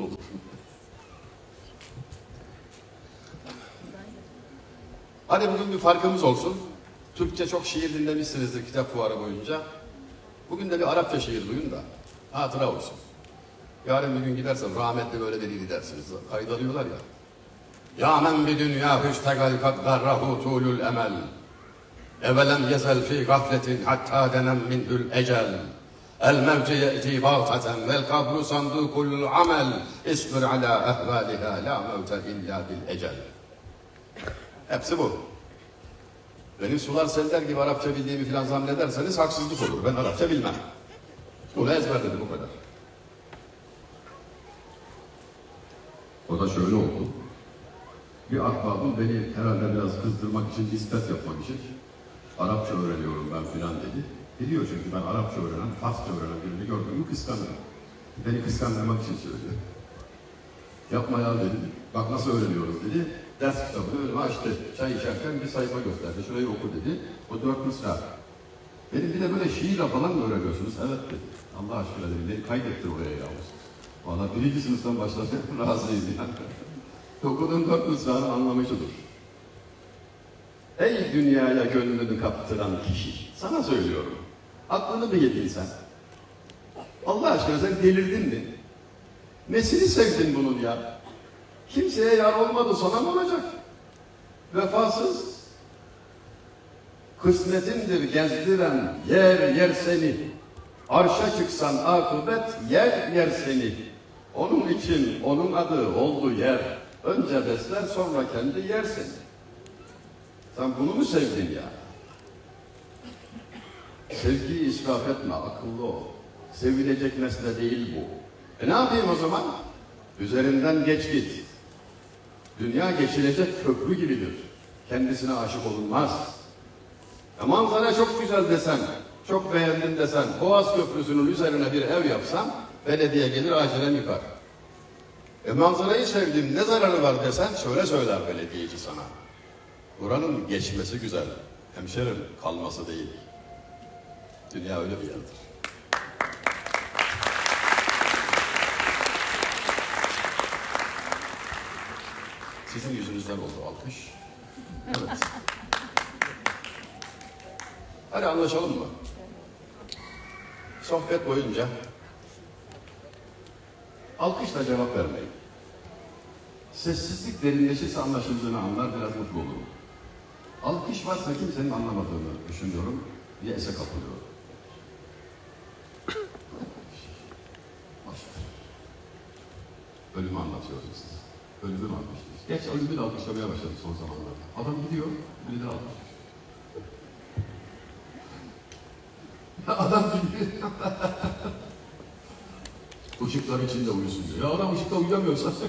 olur. Hadi bugün bir farkımız olsun. Türkçe çok şiir dinlemişsinizdir kitap fuarı boyunca. Bugün de bir Arapça şiir duyun da hatıra olsun. Yarın bir gün gidersem rahmetli böyle dedi dersiniz. Kayıt alıyorlar ya. Ya men bi dünya hüştegal kad garrahu tulul emel. Evelem yezel fi gafletin hatta denem minhül ecel. Bağtaten vel kablu sandukul amel. İsbir ala ehvaliha la mevte illa bil ecel. Hepsi bu. Benim sular seller gibi Arapça bildiğimi filan zannederseniz haksızlık olur. Ben Arapça bilmem. Bunu ezberledim bu kadar. O da şöyle oldu. Bir ahbabım beni herhalde biraz kızdırmak için, nispet yapmak için Arapça öğreniyorum ben filan dedi. Biliyor çünkü ben Arapça öğrenen, Farsça öğrenen birini gördüğümü kıskanırım. Beni kıskandırmak için söylüyor. Yapma ya dedim. Bak nasıl öğreniyoruz dedi. Ders kitabını önüme açtı. Çay içerken bir sayfa gösterdi. Şurayı oku dedi. O dört mısra. Benim bir de böyle şiirle falan mı öğreniyorsunuz? Evet dedi. Allah aşkına dedim. Beni kaydettir oraya yavrum. Valla birinci sınıftan başlasak razıyım yani. Okuduğum dört mısranın anlamı şudur. Ey dünyaya gönlünü kaptıran kişi. Sana söylüyorum. Aklını mı yedin sen? Allah aşkına sen delirdin mi? Nesini sevdin bunun ya? Kimseye yar olmadı sana mı olacak? Vefasız. Kısmetindir gezdiren yer yer seni. Arşa çıksan akıbet yer yer seni. Onun için onun adı oldu yer. Önce besler sonra kendi yer seni. Sen bunu mu sevdin ya? Sevgiyi israf etme, akıllı ol. Sevilecek nesne değil bu. E ne yapayım o zaman? Üzerinden geç git. Dünya geçilecek köprü gibidir. Kendisine aşık olunmaz. E manzara çok güzel desen, çok beğendim desen, Boğaz Köprüsü'nün üzerine bir ev yapsam, belediye gelir acilen yıkar. E manzarayı sevdim, ne zararı var desen, şöyle söyler belediyeci sana. Buranın geçmesi güzel, hemşerim kalması değil. Dünya öyle bir yerdir. Sizin yüzünüzden oldu alkış. Evet. Hadi anlaşalım mı? Sohbet boyunca alkışla cevap vermeyin. Sessizlik derinleşirse anlaşıldığını anlar biraz mutlu olurum. Alkış varsa kimsenin anlamadığını düşünüyorum. Bir ese kapılıyorum. Ölümü anlatıyorsunuz siz. Ölümü mü alkışlıyorsunuz? Geç ölümü de alkışlamaya başladı son zamanlarda. Adam gidiyor, biri de alkışlıyor. Adam gidiyor. Işıklar içinde uyusun diyor. Ya adam ışıkta uyuyamıyorsa.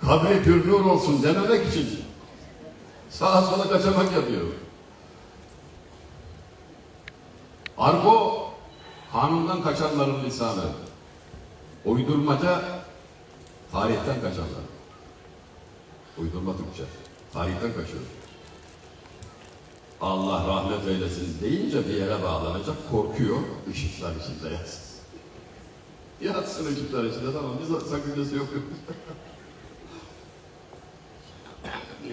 Kabri pürnür olsun dememek için sağa sola kaçamak yapıyor. Argo kanundan kaçanların lisanı. Uydurmaca tarihten kaçanlar. Uydurma Türkçe. Tarihten kaçıyor. Allah rahmet eylesin deyince bir yere bağlanacak, korkuyor, ışıklar içinde yatsın. Yatsın ışıklar içinde, tamam biz sakıncası yok.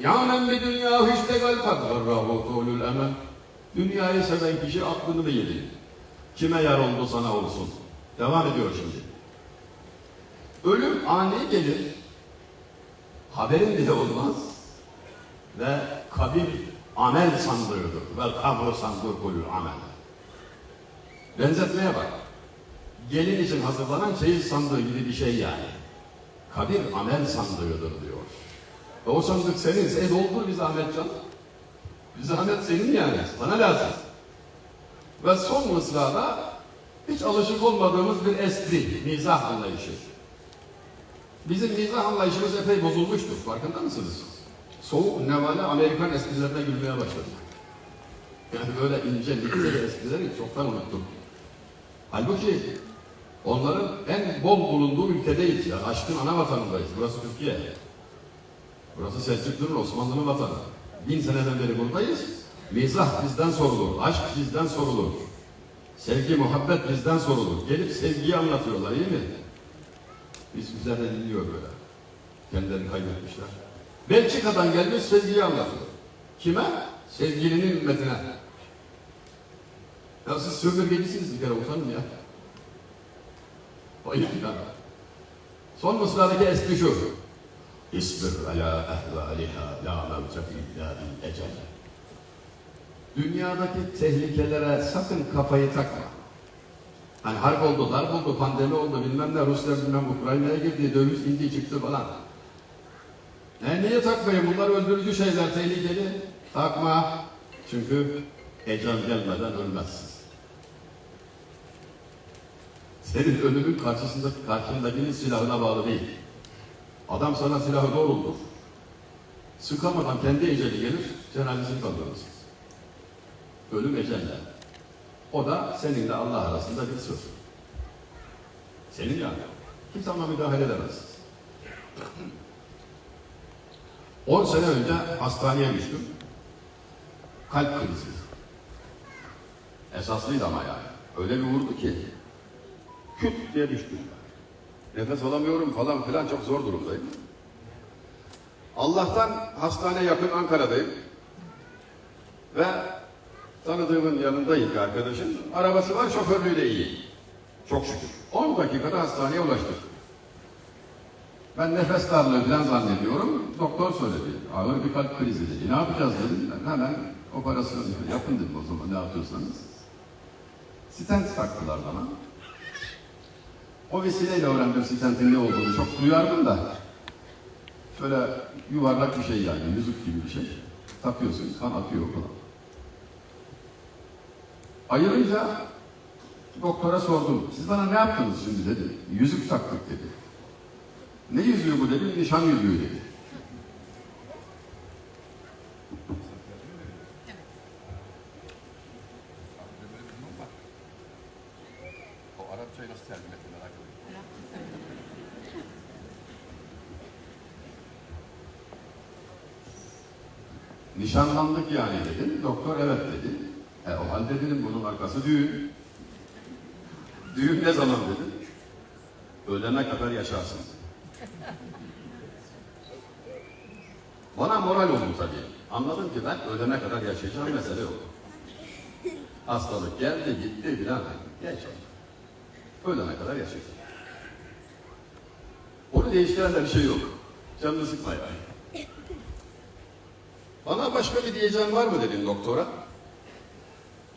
Ya men bir dünya hüştegal kadgarrahu tulul emel. Dünyayı seven kişi aklını da yedi. Kime yar oldu sana olsun. Devam ediyor şimdi. Ölüm ani gelir. Haberin bile olmaz. Ve kabir amel sandığıdır. Vel kabru sandığıdır amel. Benzetmeye bak. Gelin için hazırlanan çeyiz sandığı gibi bir şey yani. Kabir amel sandığıdır diyor. E o sandık senin, e doldur bir zahmet can. Bir zahmet senin yani, sana lazım. Ve son mısrada hiç alışık olmadığımız bir espri, mizah anlayışı. Bizim mizah anlayışımız epey bozulmuştur, farkında mısınız? Soğuk, nevale Amerikan esprilerine gülmeye başladık. Yani böyle ince, likseli esprileri çoktan unuttuk. Halbuki onların en bol bulunduğu ülkedeyiz ya. Aşkın ana vatanındayız. Burası Türkiye. Burası Selçuklu'nun, Osmanlı'nın vatanı. Bin seneden beri buradayız. Mizah bizden sorulur, aşk bizden sorulur. Sevgi, muhabbet bizden sorulur. Gelip sevgiyi anlatıyorlar iyi mi? Biz üzerine dinliyor böyle. Kendilerini kaybetmişler. Belçika'dan gelmiş sevgiyi anlatıyor. Kime? Sevgilinin ümmetine. Ya siz sömürgecisiniz bir kere utanın ya. Ayıp ya. Son mısradaki espri şu. İsbir ala ehvaliha la mevcet illa bil ecel. Dünyadaki tehlikelere sakın kafayı takma. Hani harp oldu, darp oldu, pandemi oldu, bilmem ne, Rusya bilmem Ukrayna'ya girdi, döviz indi çıktı falan. E niye takmayın? Bunlar öldürücü şeyler, tehlikeli. Takma. Çünkü ecel gelmeden ölmezsin. Senin ölümün karşısında, karşındakinin silahına bağlı değil. Adam sana silahı doğrultur. Sıkamadan kendi eceli gelir, cenazesini kaldırırsın. Ölüm ecelle. O da seninle Allah arasında bir söz. Senin yani. Kimse ama müdahale edemez. 10 sene önce hastaneye düştüm. Kalp krizi. Esaslıydı ama yani. Öyle bir vurdu ki küt diye düştüm. Nefes alamıyorum falan filan çok zor durumdayım. Allah'tan hastane yakın Ankara'dayım. Ve tanıdığımın yanındayım bir arkadaşım. Arabası var şoförlüğü de iyi. Çok şükür. 10 dakikada hastaneye ulaştık. Ben nefes darlığı falan zannediyorum. Doktor söyledi. Ağır bir kalp krizi dedi. Ne yapacağız dedim. Ben hemen operasyon yapın dedim o zaman ne yapıyorsanız. Stent taktılar bana. O vesileyle öğrendim stentin ne olduğunu. Çok duyardım da. Şöyle yuvarlak bir şey yani, yüzük gibi bir şey. Takıyorsun, kan akıyor falan. Ayırınca doktora sordum. Siz bana ne yaptınız şimdi dedi. Yüzük taktık dedi. Ne yüzüğü bu dedi. Nişan yüzüğü dedi. Nişanlandık yani dedim. Doktor evet dedi. E, o halde dedim bunun arkası düğün. Düğün ne zaman dedim. Ölene kadar yaşarsın. Bana moral oldu tabii. Anladım ki ben ölene kadar yaşayacağım mesele yok. Hastalık geldi gitti filan. Geç. Ölene kadar yaşayacağım. Onu değiştiren de bir şey yok. Canını sıkma yani. Bana başka bir diyeceğim var mı dedim doktora.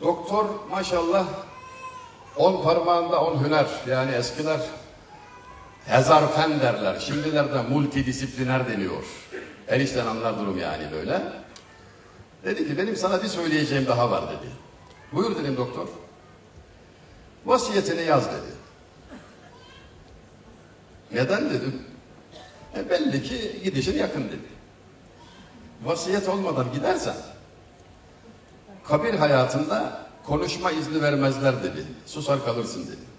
Doktor maşallah on parmağında on hüner. Yani eskiler hezarfen derler. Şimdilerde multidisipliner deniyor. Her işten anlar durum yani böyle. Dedi ki benim sana bir söyleyeceğim daha var dedi. Buyur dedim doktor. Vasiyetini yaz dedi. Neden dedim. E belli ki gidişin yakın dedi vasiyet olmadan gidersen kabir hayatında konuşma izni vermezler dedi. Susar kalırsın dedi.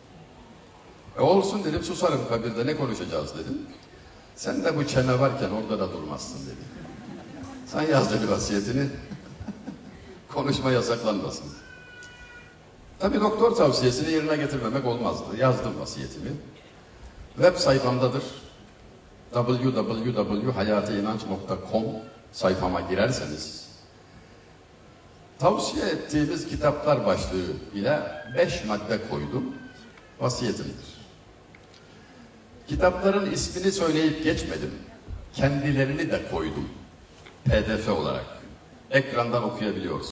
E olsun dedim susarım kabirde ne konuşacağız dedim. Sen de bu çene varken orada da durmazsın dedi. Sen yaz dedi vasiyetini. Konuşma yasaklanmasın. Tabi doktor tavsiyesini yerine getirmemek olmazdı. Yazdım vasiyetimi. Web sayfamdadır. www.hayatiinanç.com sayfama girerseniz tavsiye ettiğimiz kitaplar başlığı ile beş madde koydum. Vasiyetimdir. Kitapların ismini söyleyip geçmedim. Kendilerini de koydum. PDF olarak. Ekrandan okuyabiliyoruz.